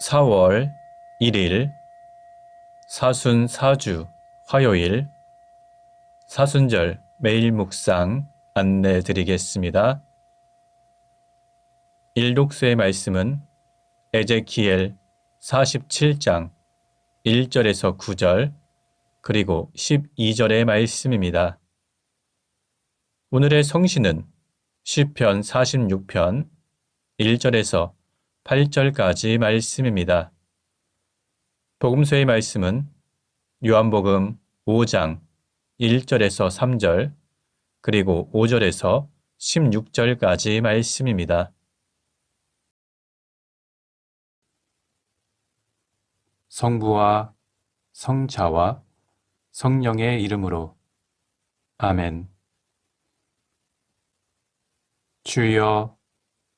4월 1일 사순 사주 화요일 사순절 매일 묵상 안내 드리겠습니다. 일독수의 말씀은 에제키엘 47장 1절에서 9절 그리고 12절의 말씀입니다. 오늘의 성신은 시편 46편 1절에서 8절까지 말씀입니다. 복음서의 말씀은 요한복음 5장 1절에서 3절 그리고 5절에서 16절까지 말씀입니다. 성부와 성자와 성령의 이름으로 아멘. 주여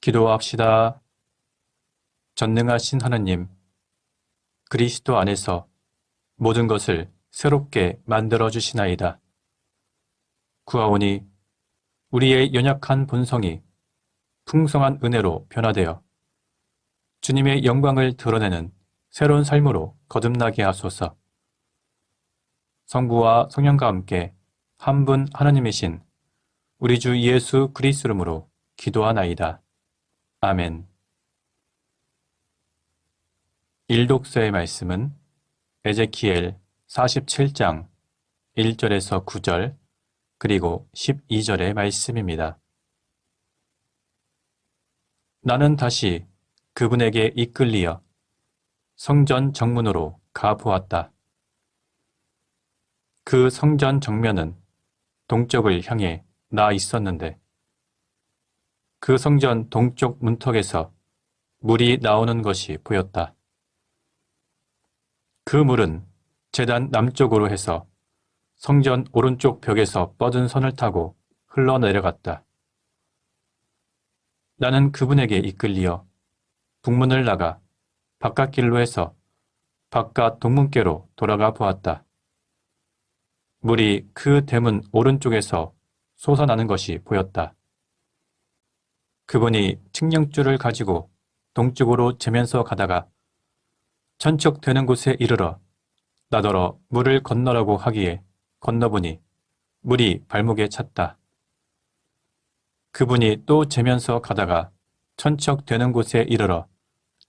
기도합시다. 전능하신 하느님, 그리스도 안에서 모든 것을 새롭게 만들어 주시나이다. 구하오니 우리의 연약한 본성이 풍성한 은혜로 변화되어 주님의 영광을 드러내는 새로운 삶으로 거듭나게 하소서. 성부와 성령과 함께 한 분 하나님이신 우리 주 예수 그리스도 이름으로 기도하나이다. 아멘. 일독서의 말씀은 에제키엘 47장 1절에서 9절 그리고 12절의 말씀입니다. 나는 다시 그분에게 이끌리어 성전 정문으로 가보았다. 그 성전 정면은 동쪽을 향해 나 있었는데 그 성전 동쪽 문턱에서 물이 나오는 것이 보였다. 그 물은 재단 남쪽으로 해서 성전 오른쪽 벽에서 뻗은 선을 타고 흘러내려갔다. 나는 그분에게 이끌리어 북문을 나가 바깥 길로 해서 바깥 동문께로 돌아가 보았다. 물이 그 대문 오른쪽에서 솟아나는 것이 보였다. 그분이 측량줄을 가지고 동쪽으로 재면서 가다가 천척 되는 곳에 이르러 나더러 물을 건너라고 하기에 건너보니 물이 발목에 찼다. 그분이 또 재면서 가다가 천척 되는 곳에 이르러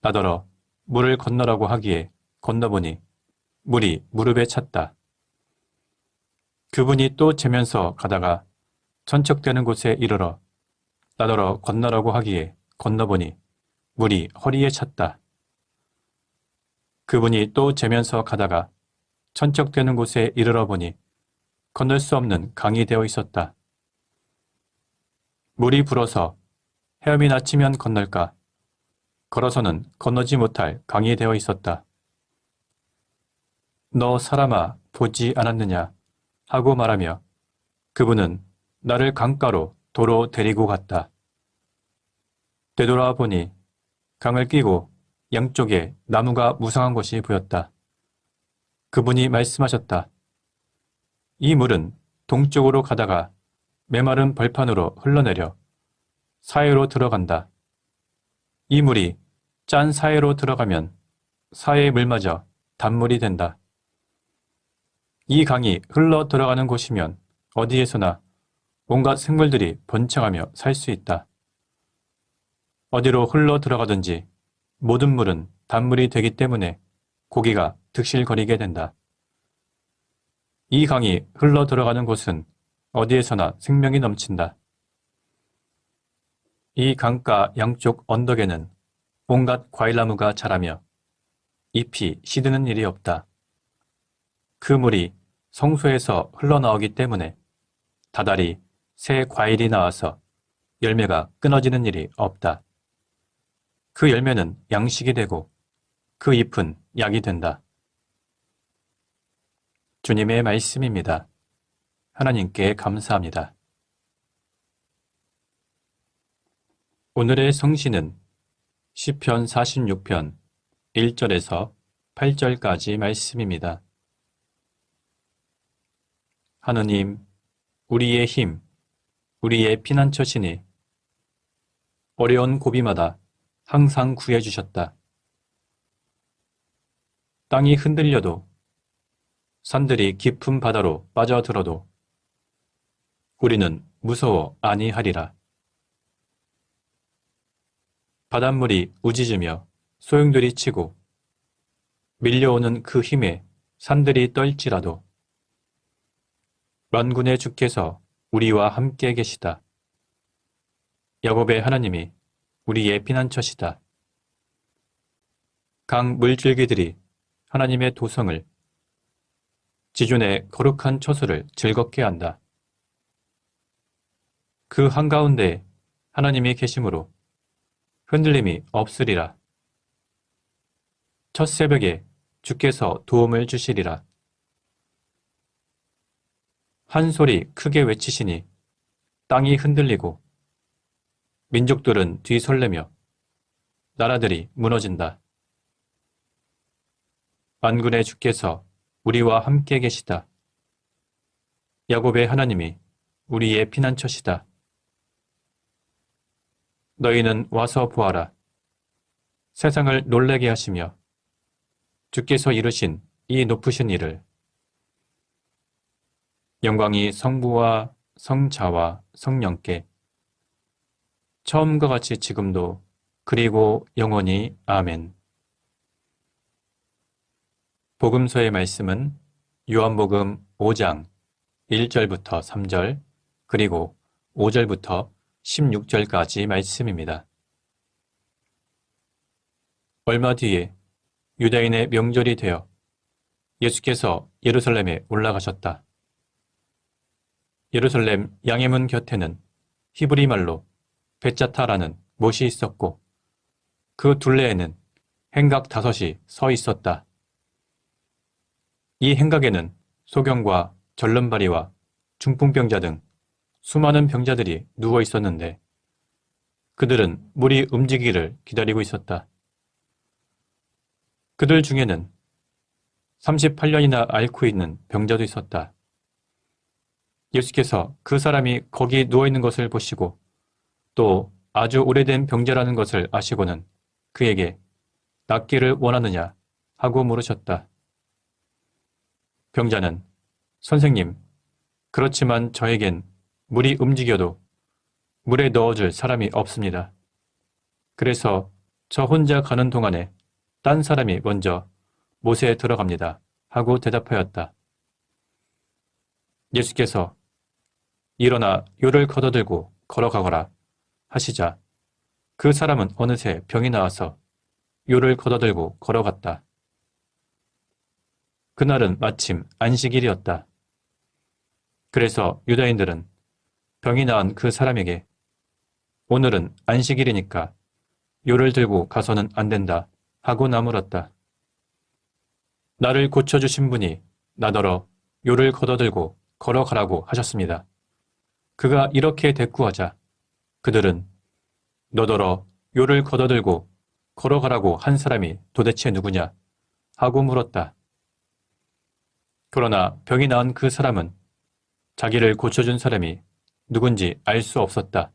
나더러 물을 건너라고 하기에 건너보니 물이 무릎에 찼다. 그분이 또 재면서 가다가 천척 되는 곳에 이르러 나더러 건너라고 하기에 건너보니 물이 허리에 찼다. 그분이 또 재면서 가다가 천척되는 곳에 이르러 보니 건널 수 없는 강이 되어 있었다. 물이 불어서 헤엄이 낮치면 건널까? 걸어서는 건너지 못할 강이 되어 있었다. 너 사람아 보지 않았느냐? 하고 말하며 그분은 나를 강가로 도로 데리고 갔다. 되돌아 보니 강을 끼고 양쪽에 나무가 무성한 것이 보였다. 그분이 말씀하셨다. 이 물은 동쪽으로 가다가 메마른 벌판으로 흘러내려 사해로 들어간다. 이 물이 짠 사해로 들어가면 사해의 물마저 단물이 된다. 이 강이 흘러 들어가는 곳이면 어디에서나 온갖 생물들이 번창하며 살 수 있다. 어디로 흘러 들어가든지 모든 물은 단물이 되기 때문에 고기가 득실거리게 된다. 이 강이 흘러 들어가는 곳은 어디에서나 생명이 넘친다. 이 강가 양쪽 언덕에는 온갖 과일나무가 자라며 잎이 시드는 일이 없다. 그 물이 성소에서 흘러나오기 때문에 다달이 새 과일이 나와서 열매가 끊어지는 일이 없다. 그 열매는 양식이 되고 그 잎은 약이 된다. 주님의 말씀입니다. 하나님께 감사합니다. 오늘의 성신은 시편 46편 1절에서 8절까지 말씀입니다. 하느님, 우리의 힘, 우리의 피난처시니 어려운 고비마다 항상 구해주셨다. 땅이 흔들려도 산들이 깊은 바다로 빠져들어도 우리는 무서워 아니하리라. 바닷물이 우짖으며 소용돌이 치고 밀려오는 그 힘에 산들이 떨지라도 만군의 주께서 우리와 함께 계시다. 야곱의 하나님이 우리의 피난처시다. 강 물줄기들이 하나님의 도성을 지존의 거룩한 처소를 즐겁게 한다. 그 한가운데 하나님이 계심으로 흔들림이 없으리라. 첫 새벽에 주께서 도움을 주시리라. 한 소리 크게 외치시니 땅이 흔들리고 민족들은 뒤설레며 나라들이 무너진다. 만군의 주께서 우리와 함께 계시다. 야곱의 하나님이 우리의 피난처시다. 너희는 와서 보아라. 세상을 놀라게 하시며 주께서 이루신 이 높으신 일을 영광이 성부와 성자와 성령께 처음과 같이 지금도 그리고 영원히 아멘. 복음서의 말씀은 요한복음 5장 1절부터 3절 그리고 5절부터 16절까지 말씀입니다. 얼마 뒤에 유다인의 명절이 되어 예수께서 예루살렘에 올라가셨다. 예루살렘 양해문 곁에는 히브리 말로 베짜타라는 못이 있었고 그 둘레에는 행각 다섯이 서 있었다. 이 행각에는 소경과 절름발이와 중풍병자 등 수많은 병자들이 누워 있었는데 그들은 물이 움직이기를 기다리고 있었다. 그들 중에는 38년이나 앓고 있는 병자도 있었다. 예수께서 그 사람이 거기 누워 있는 것을 보시고 또 아주 오래된 병자라는 것을 아시고는 그에게 낫기를 원하느냐 하고 물으셨다. 병자는 선생님, 그렇지만 저에겐 물이 움직여도 물에 넣어줄 사람이 없습니다. 그래서 저 혼자 가는 동안에 딴 사람이 먼저 못에 들어갑니다. 하고 대답하였다. 예수께서 일어나 요를 걷어들고 걸어가거라 하시자 그 사람은 어느새 병이 나와서 요를 걷어들고 걸어갔다. 그날은 마침 안식일이었다. 그래서 유다인들은 병이 나은 그 사람에게 오늘은 안식일이니까 요를 들고 가서는 안 된다 하고 나물었다. 나를 고쳐주신 분이 나더러 요를 걷어들고 걸어가라고 하셨습니다. 그가 이렇게 대꾸하자 그들은 너더러 요를 걷어들고 걸어가라고 한 사람이 도대체 누구냐 하고 물었다. 그러나 병이 나은 그 사람은 자기를 고쳐준 사람이 누군지 알 수 없었다.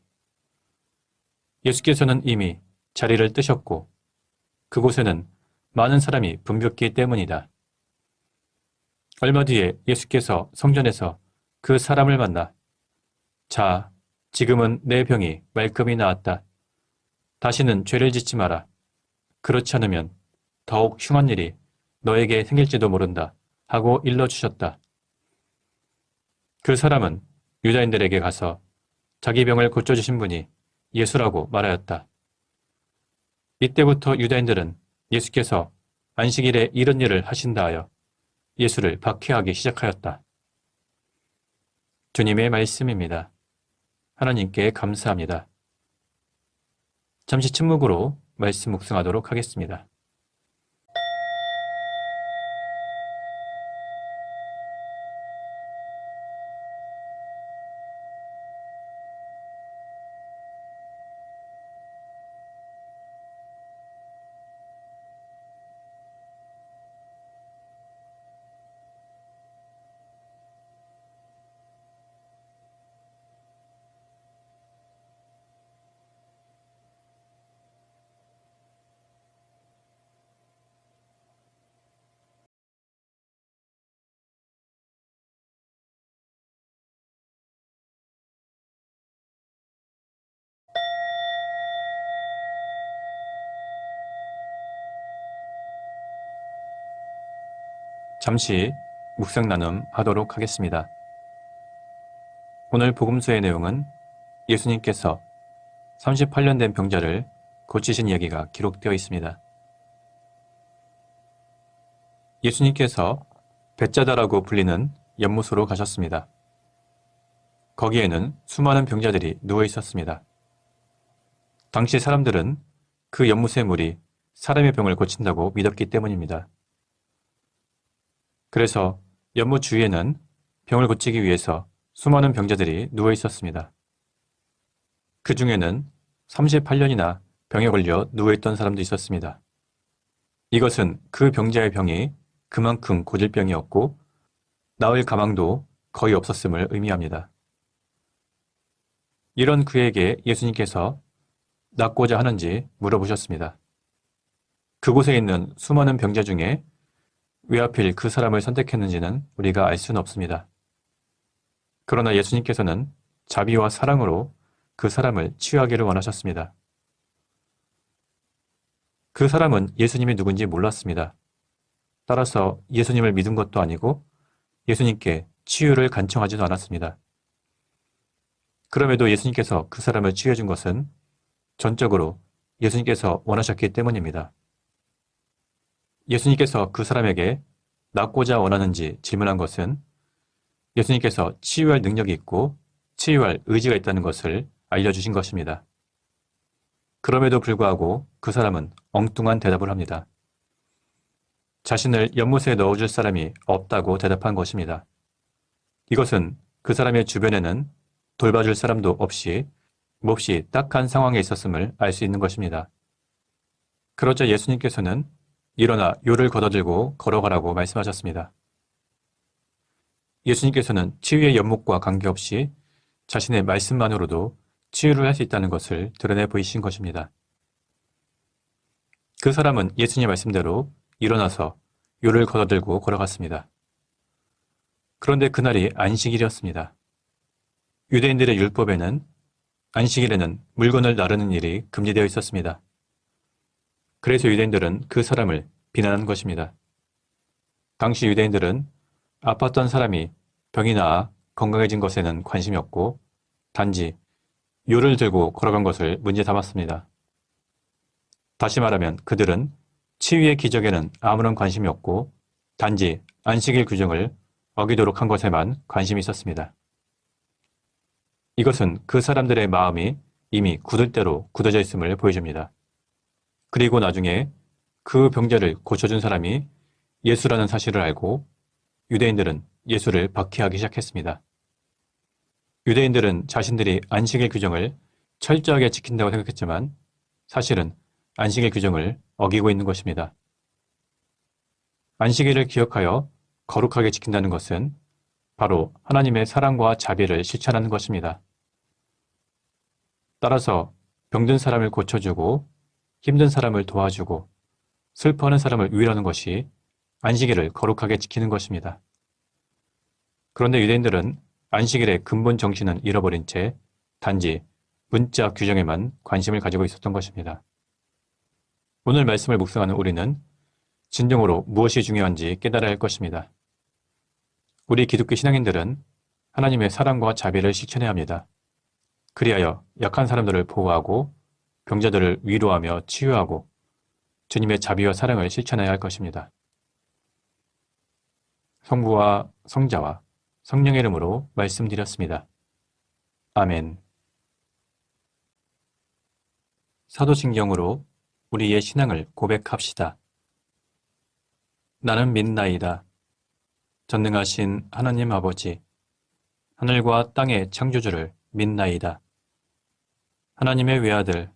예수께서는 이미 자리를 뜨셨고 그곳에는 많은 사람이 붐볐기 때문이다. 얼마 뒤에 예수께서 성전에서 그 사람을 만나 자, 지금은 내 병이 말끔히 나았다. 다시는 죄를 짓지 마라. 그렇지 않으면 더욱 흉한 일이 너에게 생길지도 모른다. 하고 일러주셨다. 그 사람은 유다인들에게 가서 자기 병을 고쳐주신 분이 예수라고 말하였다. 이때부터 유다인들은 예수께서 안식일에 이런 일을 하신다 하여 예수를 박해하기 시작하였다. 주님의 말씀입니다. 하나님께 감사합니다. 잠시 침묵으로 말씀 묵상하도록 하겠습니다. 잠시 묵상 나눔 하도록 하겠습니다. 오늘 복음서의 내용은 예수님께서 38년 된 병자를 고치신 이야기가 기록되어 있습니다. 예수님께서 배짜다라고 불리는 연못으로 가셨습니다. 거기에는 수많은 병자들이 누워 있었습니다. 당시 사람들은 그 연못의 물이 사람의 병을 고친다고 믿었기 때문입니다. 그래서 연못 주위에는 병을 고치기 위해서 수많은 병자들이 누워 있었습니다. 그 중에는 38년이나 병에 걸려 누워있던 사람도 있었습니다. 이것은 그 병자의 병이 그만큼 고질 병이었고 나을 가망도 거의 없었음을 의미합니다. 이런 그에게 예수님께서 낫고자 하는지 물어보셨습니다. 그곳에 있는 수많은 병자 중에 왜 하필 그 사람을 선택했는지는 우리가 알 수는 없습니다. 그러나 예수님께서는 자비와 사랑으로 그 사람을 치유하기를 원하셨습니다. 그 사람은 예수님이 누군지 몰랐습니다. 따라서 예수님을 믿은 것도 아니고 예수님께 치유를 간청하지도 않았습니다. 그럼에도 예수님께서 그 사람을 치유해 준 것은 전적으로 예수님께서 원하셨기 때문입니다. 예수님께서 그 사람에게 낫고자 원하는지 질문한 것은 예수님께서 치유할 능력이 있고 치유할 의지가 있다는 것을 알려주신 것입니다. 그럼에도 불구하고 그 사람은 엉뚱한 대답을 합니다. 자신을 연못에 넣어줄 사람이 없다고 대답한 것입니다. 이것은 그 사람의 주변에는 돌봐줄 사람도 없이 몹시 딱한 상황에 있었음을 알 수 있는 것입니다. 그러자 예수님께서는 일어나 요를 걷어들고 걸어가라고 말씀하셨습니다. 예수님께서는 치유의 연목과 관계없이 자신의 말씀만으로도 치유를 할 수 있다는 것을 드러내 보이신 것입니다. 그 사람은 예수님 말씀대로 일어나서 요를 걷어들고 걸어갔습니다. 그런데 그날이 안식일이었습니다. 유대인들의 율법에는 안식일에는 물건을 나르는 일이 금지되어 있었습니다. 그래서 유대인들은 그 사람을 비난한 것입니다. 당시 유대인들은 아팠던 사람이 병이 나아 건강해진 것에는 관심이 없고 단지 요를 들고 걸어간 것을 문제 삼았습니다. 다시 말하면 그들은 치유의 기적에는 아무런 관심이 없고 단지 안식일 규정을 어기도록 한 것에만 관심이 있었습니다. 이것은 그 사람들의 마음이 이미 굳을 대로 굳어져 있음을 보여줍니다. 그리고 나중에 그 병자를 고쳐준 사람이 예수라는 사실을 알고 유대인들은 예수를 박해하기 시작했습니다. 유대인들은 자신들이 안식일 규정을 철저하게 지킨다고 생각했지만 사실은 안식일 규정을 어기고 있는 것입니다. 안식일을 기억하여 거룩하게 지킨다는 것은 바로 하나님의 사랑과 자비를 실천하는 것입니다. 따라서 병든 사람을 고쳐주고 힘든 사람을 도와주고 슬퍼하는 사람을 위로하는 것이 안식일을 거룩하게 지키는 것입니다. 그런데 유대인들은 안식일의 근본 정신은 잃어버린 채 단지 문자 규정에만 관심을 가지고 있었던 것입니다. 오늘 말씀을 묵상하는 우리는 진정으로 무엇이 중요한지 깨달아야 할 것입니다. 우리 기독교 신앙인들은 하나님의 사랑과 자비를 실천해야 합니다. 그리하여 약한 사람들을 보호하고 병자들을 위로하며 치유하고 주님의 자비와 사랑을 실천해야 할 것입니다. 성부와 성자와 성령의 이름으로 말씀드렸습니다. 아멘. 사도신경으로 우리의 신앙을 고백합시다. 나는 믿나이다. 전능하신 하나님 아버지, 하늘과 땅의 창조주를 믿나이다. 하나님의 외아들,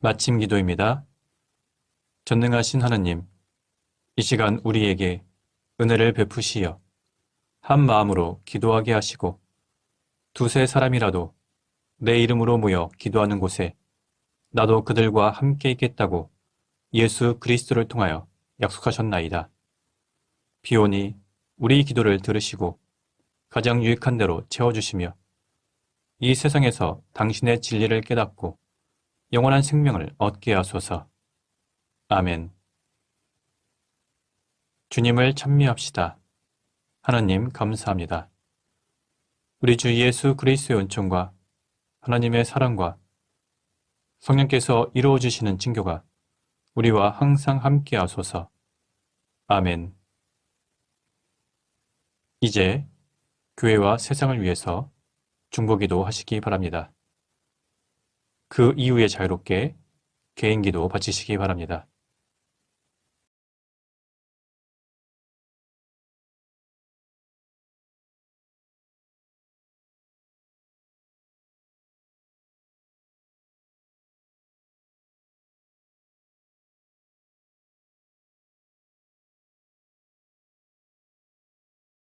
마침 기도입니다. 전능하신 하나님, 이 시간 우리에게 은혜를 베푸시어 한 마음으로 기도하게 하시고 두세 사람이라도 내 이름으로 모여 기도하는 곳에 나도 그들과 함께 있겠다고 예수 그리스도를 통하여 약속하셨나이다. 비오니 우리 기도를 들으시고 가장 유익한 대로 채워주시며 이 세상에서 당신의 진리를 깨닫고 영원한 생명을 얻게 하소서. 아멘. 주님을 찬미합시다. 하나님 감사합니다. 우리 주 예수 그리스도의 은총과 하나님의 사랑과 성령께서 이루어 주시는 징교가 우리와 항상 함께 하소서. 아멘. 이제 교회와 세상을 위해서 중보기도 하시기 바랍니다. 그 이후에 자유롭게 개인기도 바치시기 바랍니다.